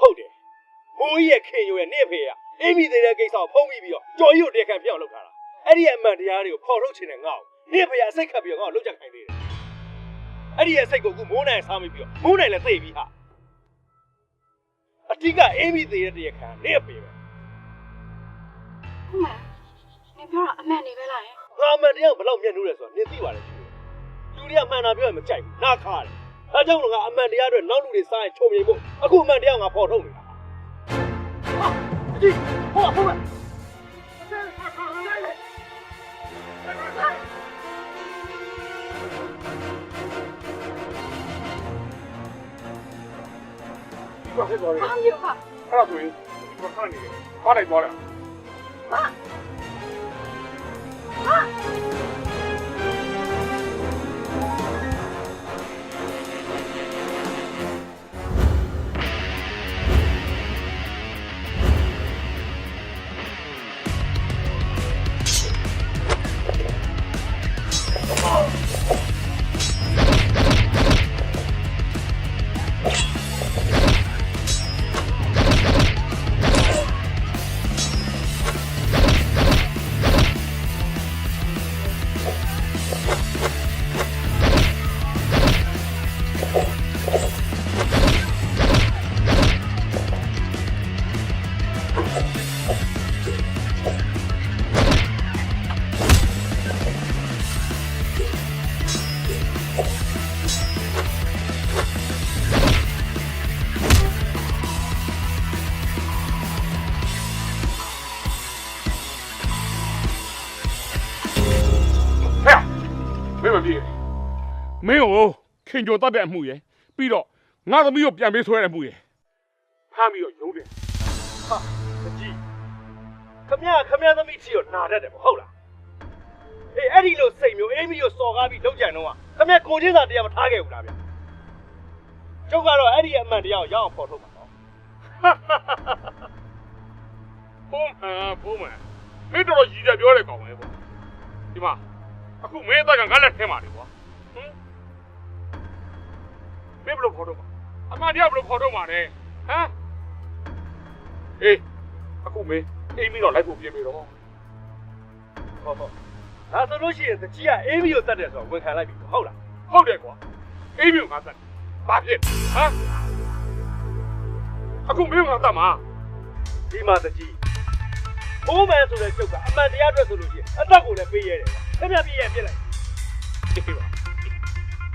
ဟုတ်တယ်မိုးကြီးရဲ့ခင်ရွယ်နဲ့ဖေကအင်းမီသေးတဲ့ကိစ္စကိုဖုံးပြီးပြီးတော့ကြော်ကြီးကိုတရားခံပြအောင်လုပ်ထားတာအဲ့ဒီအမှန်တရားတွေကိုဖော်ထုတ်ချင်တဲ့ငါ့ကိုနဲ့ဖေကအစိတ်ခတ်ပြီးတော့ငါ့ကိုလုပ်ချက်ခိုင်းသေးတယ်အဲ့ဒီရဲ့စိတ်ကိုအခုမိုးနိုင်စားမိပြီးတော့မိုးနိုင်လည်းသိပြီဟာအတိကအင်းမီသေးတဲ့တရားခံနဲ့ဖေပဲဟုတ်လားနင်ပြောတာအမှန်နေပဲလားယင်ငါအမှန်တရားကိုဘယ်လောက်မျက်နှိုးလဲဆိုတာနင်သိပါလေလူတွေကမှန်တာပြောရင်မကြိုက်ဘူးနားခါတယ် ဒါကြောင့်လို့ငါအမှန်တရားအတွက်နောက်လူတွေစားရင်ချုံမြင်ဖို့အခုအမှန်တရားကိုငါဖော်ထုတ်နေတာဟာအကြီးဟောဟောဒီကဖြစ်သွားတယ်ဘာမျိုးပါအဲ့ဒါဆိုရင်ဒီကခဏနေတယ်ဘာလိုက်သွားလဲဟဲ့ မင်းမပြေမင်းကိုခင်ကြိုတတ်တဲ့အမှုရယ်ပြီးတော့ငါသမီးကိုပြန်ပေးဆွဲတဲ့အမှုရယ်ဖမ်းပြီးတော့ရုံးတယ်ဟာအကြီးခမရခမရသမီးချီကိုနာတတ်တယ်မဟုတ်လားအေးအဲ့ဒီလိုစိတ်မျိုးအင်းမီကိုစော်ကားပြီးလောက်ကြံတော့ကခမရကိုချင်းစာတရားမထားခဲ့ဘူးလားဗျကျုပ်ကတော့အဲ့ဒီအမှန်တရားကိုရအောင်ဖော်ထုတ်ပါတော့ဘုံဟမ်ဘုံမမင်းတော်တော်ရည်ကြပြောတယ်ကောင်ပဲပေါ့ဒီမှာ အခုမင်းအသက်ကငါလက်ထဲမှာနေကွာဟမ်မင်းဘယ်လိုဖော်တော့မှာအမှန်တရားဘယ်လိုဖော်တော့မှာလဲဟမ်အေးအခုမင်းအိမ်ပြီးတော့လိုက်ဖို့ပြင်ပြီတော့ဟုတ်ဟုတ်ဒါဆိုလို့ရှိရင်တကြီးကအင်းမီကိုတတ်တယ်ဆိုတော့ဝန်ခံလိုက်ပြီဟုတ်လားဟုတ်တယ်ကွာအိမ်မြို့ငါသက်ဘာဖြစ်ဟမ်အခုမင်းငါသက်မှာဒီမှာတကြီးဘိုးမယ်ဆိုတဲ့ကျုပ်ကအမှန်တရားအတွက်ဆိုလို့ရှိရင်အသက်ကိုလည်းပေးရတယ် ခင်ဗျပြည့်ရဲ့ပြစ်လိုက်ဒီပါ